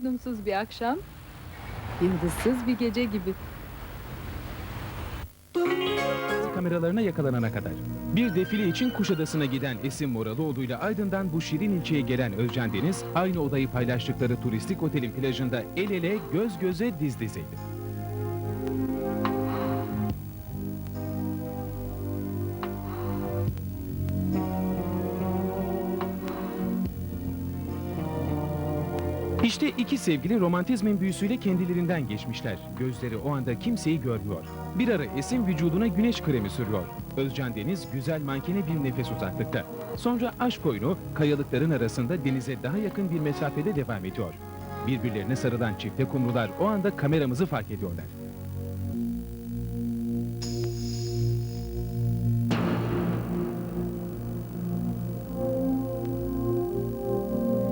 Magnumsuz bir akşam, yıldızsız bir gece gibi. kameralarına yakalanana kadar. Bir defile için Kuşadası'na giden Esin Moralıoğlu ile Aydın'dan bu şirin ilçeye gelen Özcan Deniz, aynı odayı paylaştıkları turistik otelin plajında el ele göz göze diz dizeydi. İşte iki sevgili romantizmin büyüsüyle kendilerinden geçmişler. Gözleri o anda kimseyi görmüyor. Bir ara Esin vücuduna güneş kremi sürüyor. Özcan Deniz güzel mankene bir nefes uzaklıkta. Sonra aşk oyunu kayalıkların arasında denize daha yakın bir mesafede devam ediyor. Birbirlerine sarılan çifte kumrular o anda kameramızı fark ediyorlar.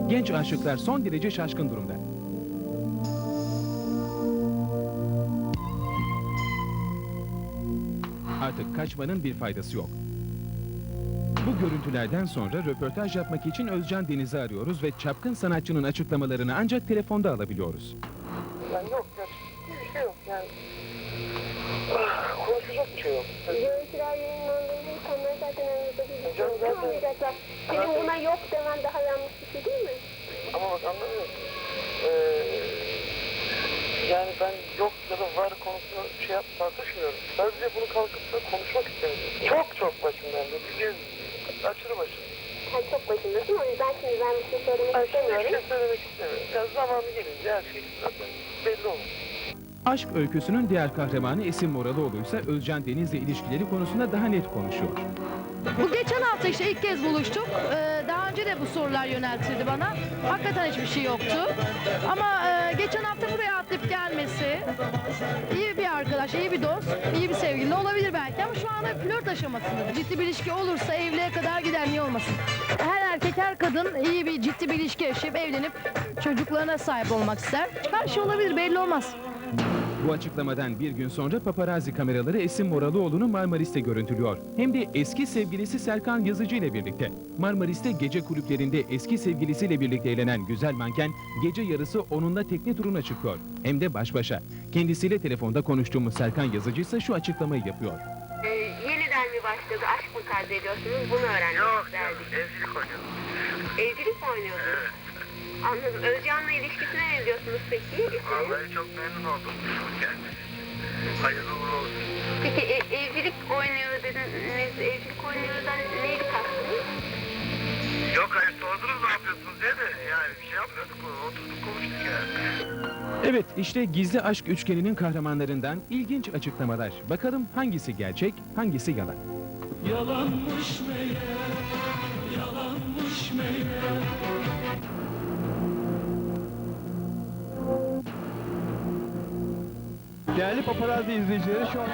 Genç aşıklar son derece şaşkın durumda. Artık kaçmanın bir faydası yok. Bu görüntülerden sonra röportaj yapmak için Özcan Deniz'i arıyoruz ve çapkın sanatçının açıklamalarını ancak telefonda alabiliyoruz. Yani yok ya bir şey yok yani. Ah, konuşacak bir şey yok. Görüntüler yayınlandığında insanlar zaten anlayacaklar. Canım zaten- Anlayacaklar. Senin buna yok demen daha yanlış bir şey değil mi? Ama bak anlamıyorum. Ee, yani ben yok ya da var konusunu şey yap tartışmıyorum. Sadece bunu kalkıp da konuşmak istemiyorum. Çok çok başımdan da. Bir aşırı başım. Sen çok başındasın o yüzden şimdi ben bir şey söylemek Ben şimdi bir istemiyorum. şey söylemek istemiyorum. Ya zamanı gelince her şey zaten belli olur. Aşk öyküsünün diğer kahramanı Esin Moralıoğlu ise Özcan Deniz'le ilişkileri konusunda daha net konuşuyor. Bu geçen hafta işte ilk kez buluştuk. Ee, daha önce de bu sorular yöneltildi bana. Hakikaten hiçbir şey yoktu. Ama e, geçen hafta buraya atlayıp gelmesi iyi bir arkadaş, iyi bir dost, iyi bir sevgili olabilir belki ama şu anda flört aşamasında. Ciddi bir ilişki olursa evliliğe kadar gider niye olmasın? Her erkek, her kadın iyi bir ciddi bir ilişki yaşayıp evlenip çocuklarına sahip olmak ister. Her şey olabilir belli olmaz. Bu açıklamadan bir gün sonra paparazzi kameraları Esin Moralıoğlu'nu Marmaris'te görüntülüyor. Hem de eski sevgilisi Serkan Yazıcı ile birlikte. Marmaris'te gece kulüplerinde eski sevgilisiyle birlikte eğlenen güzel manken gece yarısı onunla tekne turuna çıkıyor. Hem de baş başa. Kendisiyle telefonda konuştuğumuz Serkan Yazıcı ise şu açıklamayı yapıyor. Ee, yeniden mi başladı? Aşk mı kaydediyorsunuz? Bunu öğrenmek isterdik. evlilik oynuyorum. Evlilik mi oynuyordunuz? Anladım. Özcan'la ilişkisine ne diyorsunuz peki? İsminiz? çok memnun oldum. Yani hayırlı uğurlu olsun. Peki e- evlilik oynuyor dediniz. Evlilik oynuyordan neydi kastınız? Yok hayır sordunuz ne yapıyorsunuz diye de yani bir şey yapmıyorduk. Oturduk konuştuk yani. Evet işte gizli aşk üçgeninin kahramanlarından ilginç açıklamalar. Bakalım hangisi gerçek, hangisi yalan. Yalanmış meğer, yalanmış meğer Değerli paparazzi izleyicileri şu an